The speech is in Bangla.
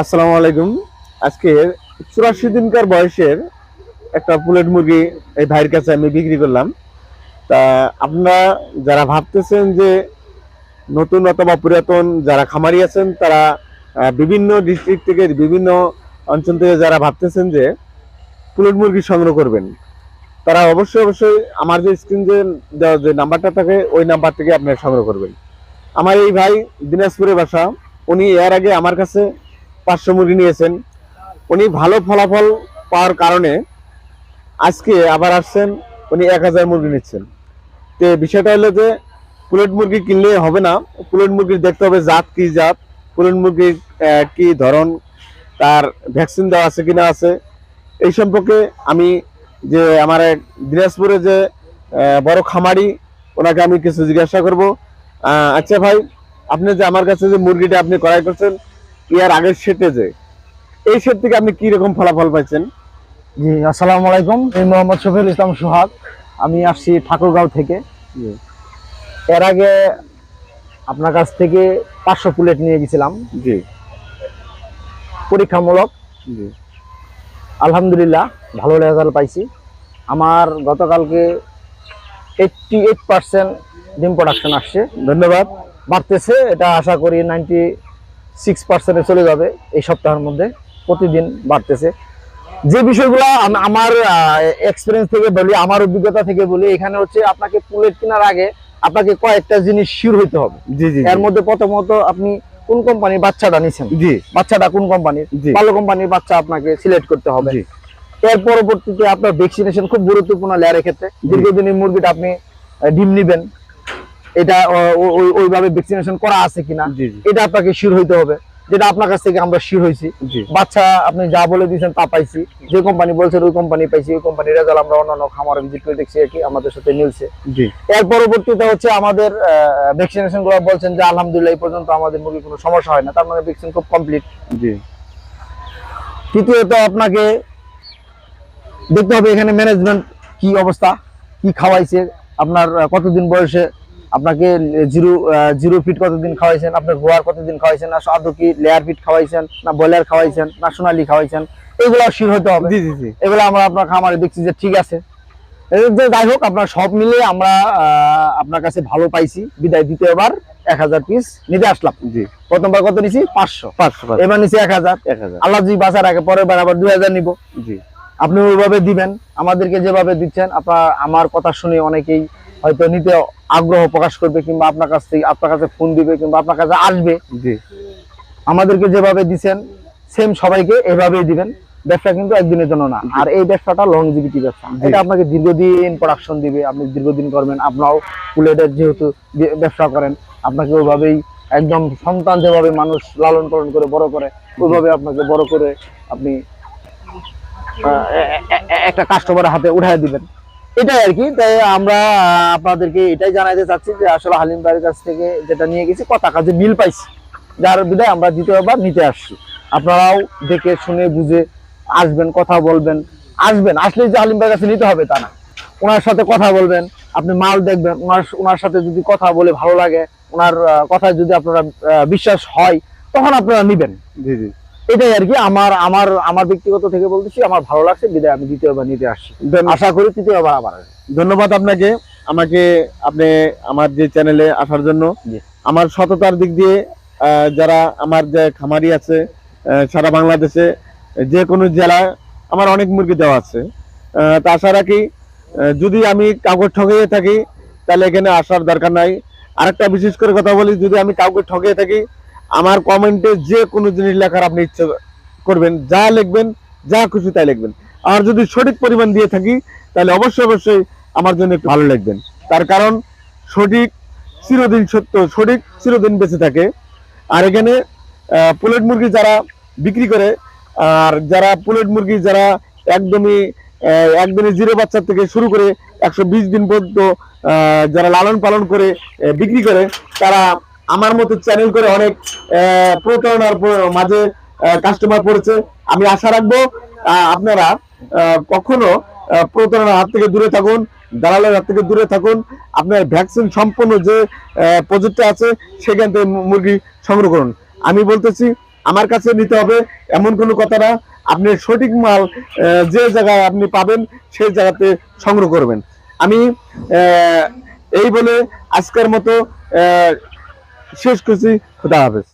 আসসালামু আলাইকুম। আজকে চুরাশি দিনকার বয়সের একটা পুলেট মুরগি এই ভাইয়ের কাছে আমি বিক্রি করলাম। তা আপনারা যারা ভাবতেছেন যে নতুন অথবা পুরাতন যারা খামারি আছেন, তারা বিভিন্ন ডিস্ট্রিক্ট থেকে বিভিন্ন অঞ্চল থেকে যারা ভাবতেছেন যে পুলেট মুরগি সংগ্রহ করবেন, তারা অবশ্যই অবশ্যই আমার যে স্ক্রিন যে যে নাম্বারটা থাকে, ওই নাম্বার থেকে আপনারা সংগ্রহ করবেন। আমার এই ভাই দিনাজপুরের বাসা। উনি এর আগে আমার কাছে পাঁচশো মুরগি নিয়েছেন। উনি ভালো ফলাফল পাওয়ার কারণে আজকে আবার আসছেন, উনি এক হাজার মুরগি নিচ্ছেন। তো বিষয়টা হলো যে, পুলেট মুরগি কিনলে হবে না। পুলেট মুরগি দেখতে হবে জাত কি জাত, পুলেট মুরগির কি ধরন, তার ভ্যাকসিন দেওয়া আছে কিনা আছে। এই সম্পর্কে আমি যে আমার দিনাজপুরে যে বড় খামারি, ওনাকে আমি কিছু জিজ্ঞাসা করব। আচ্ছা ভাই, আপনি যে আমার কাছে যে মুরগিটা আপনি ক্রয় করছেন ইয়ার আগের সেটে যে। এই সেট থেকে আপনি কি রকম ফলাফল পাইছেন? জি আসসালামু আলাইকুম। আমি মোহাম্মদ শফিউল ইসলাম সোহাগ। আমি আসছি ঠাকুরগাঁও থেকে। এর আগে আপনার কাছ থেকে পাঁচশো প্লেট নিয়ে গেছিলাম। জি। পরীক্ষামূলক। জি। আলহামদুলিল্লাহ ভালো রেজাল্ট পাইছি। আমার গতকালকে এইটটি এইট পার্সেন্ট ডিম প্রোডাকশন আসছে। ধন্যবাদ। বাড়তেছে এটা আশা করি নাইনটি সিক্স পার্সেন্টে চলে যাবে এই সপ্তাহের মধ্যে। প্রতিদিন বাড়তেছে। যে বিষয়গুলো আম- আমার এক্সপিরিয়েন্স থেকে বলি আমার অভিজ্ঞতা থেকে বলি এখানে হচ্ছে আপনাকে পুলেট কেনার আগে আপনাকে কয়েকটা জিনিস শিওর হইতে হবে। জি জি এর মধ্যে প্রথমত আপনি কোন কোম্পানির বাচ্চাটা নিছেন? জি। বাচ্চাটা কোন কোম্পানির ভালো কোম্পানির বাচ্চা আপনাকে সিলেক্ট করতে হবে। এর পরবর্তীতে আপনার ভ্যাকসিনেশন খুব গুরুত্বপূর্ণ লেয়ারের ক্ষেত্রে। দীর্ঘদিনের মুরগিটা আপনি ডিম নিবেন। এটা ওইভাবে ভ্যাকসিনেশন করা আছে কিনা এটা আপনাকে শিওর হইতে হবে। যেটা আপনার কাছ থেকে আমরা শিওর হয়েছি বাচ্চা আপনি যা বলে দিয়েছেন তা পাইছি। যে কোম্পানি বলছেন ওই কোম্পানি পাইছি ওই কোম্পানির রেজাল্ট আমরা অন্যান্য খামারে ভিজিট করে দেখছি আর কি আমাদের সাথে মিলছে। এর পরবর্তীতে হচ্ছে আমাদের ভ্যাকসিনেশনগুলো বলছেন যে আলহামদুলিল্লাহ এই পর্যন্ত আমাদের মুরগির কোনো সমস্যা হয় না। তার মানে ভ্যাকসিন খুব কমপ্লিট তৃতীয়ত আপনাকে দেখতে হবে এখানে ম্যানেজমেন্ট কি অবস্থা কি খাওয়াইছে আপনার কতদিন বয়সে আপনাকে জিরো জিরো ফিট কতদিন খাওয়াইছেন? আপনার গোয়ার কতদিন খাওয়াইছেন? না আদৌ কি লেয়ার ফিট খাওয়াইছেন? না ব্রয়লার খাওয়াইছেন? না সোনালি খাওয়াইছেন? এগুলো শির হতে হবে। জি জি জি। এগুলো আমরা আপনার খামারে দেখছি যে ঠিক আছে। যাই হোক আপনার সব মিলিয়ে আমরা আপনার কাছে ভালো পাইছি। বিদায় দ্বিতীয়বার এক হাজার পিস নিতে আসলাম। জি। প্রথমবার কত নিছি? পাঁচশো। পাঁচশো পাঁচশো। এবার নিছি এক হাজার। এক হাজার। আল্লাহ জি বাসার আগে পরের বার আবার দুই হাজার নিবো। জি। আপনি ওইভাবে দিবেন। আমাদেরকে যেভাবে দিচ্ছেন আপনার আমার কথা শুনে অনেকেই হয়তো নিতে আগ্রহ প্রকাশ করবে কিংবা আপনার কাছ থেকে আপনার কাছে ফোন দিবে কিংবা আপনার কাছে আসবে। আমাদেরকে যেভাবে দিচ্ছেন সেম সবাইকে এভাবেই দিবেন। ব্যবসা কিন্তু একদিনের জন্য না। আর এই ব্যবসাটা লংজিভিটি ব্যবসা। এটা আপনাকে দীর্ঘদিন প্রোডাকশন দিবে আপনি দীর্ঘদিন করবেন আপনারাও কুলেটের যেহেতু ব্যবসা করেন আপনাকে ওইভাবেই একদম সন্তান যেভাবে মানুষ লালন পালন করে বড় করে ওইভাবে আপনাকে বড় করে আপনি একটা কাস্টমারের হাতে উঠাই দিবেন। এটাই আর কি। তাই আমরা আপনাদেরকে এটাই জানাইতে চাচ্ছি যে আসলে হালিম ভাইয়ের কাছ থেকে যেটা নিয়ে গেছি কথা কাজে মিল পাইছি, যার বিদায় আমরা দ্বিতীয়বার নিতে আসছি। আপনারাও দেখে শুনে বুঝে আসবেন, কথা বলবেন। আসবেন আসলে যে হালিম কাছে নিতে হবে তা না। ওনার সাথে কথা বলবেন, আপনি মাল দেখবেন। ওনার ওনার সাথে যদি কথা বলে ভালো লাগে, ওনার কথায় যদি আপনারা বিশ্বাস হয়, তখন আপনারা নিবেন। জি জি। এটাই আর কি আমার আমার আমার ব্যক্তিগত থেকে বলতেছি আমার ভালো লাগছে বিদায় আমি দ্বিতীয়বার নিতে আসছি। আশা করি তৃতীয়বার আবার ধন্যবাদ আপনাকে আমাকে আপনি আমার যে চ্যানেলে আসার জন্য। আমার সততার দিক দিয়ে যারা আমার যে খামারি আছে সারা বাংলাদেশে যে কোনো জেলায় আমার অনেক মুরগি দেওয়া আছে। তা আশা রাখি যদি আমি কাউকে ঠকিয়ে থাকি তাহলে এখানে আসার দরকার নাই। আরেকটা বিশেষ করে কথা বলি যদি আমি কাউকে ঠকিয়ে থাকি আমার কমেন্টে যে কোনো জিনিস লেখার আপনি ইচ্ছে করবেন, যা লিখবেন, যা খুশি তাই লিখবেন। আর যদি সঠিক পরিমাণ দিয়ে থাকি, তাহলে অবশ্যই অবশ্যই আমার জন্য একটু ভালো লাগবেন তার কারণ সঠিক চিরদিন সত্য, সঠিক চিরদিন বেঁচে থাকে। আর এখানে পুলেট মুরগি যারা বিক্রি করে, আর যারা পুলেট মুরগি যারা একদমই একদিনে জিরো বাচ্চা থেকে শুরু করে একশো বিশ দিন পর্যন্ত যারা লালন পালন করে বিক্রি করে, তারা আমার মতো চ্যানেল করে অনেক প্রতারণার মাঝে কাস্টমার পড়েছে। আমি আশা রাখব আপনারা কখনো প্রতারণার হাত থেকে দূরে থাকুন, দালালের হাত থেকে দূরে থাকুন। আপনার ভ্যাকসিন সম্পন্ন যে প্রজেক্টটা আছে, সেখান থেকে মুরগি সংগ্রহ করুন। আমি বলতেছি, আমার কাছে নিতে হবে, এমন কোনো কথা না। আপনি সঠিক মাল যে জায়গায় আপনি পাবেন, সেই জায়গাতে সংগ্রহ করবেন। আমি এই বলে আজকের মতো শেষ করছি খুদা হাফেজ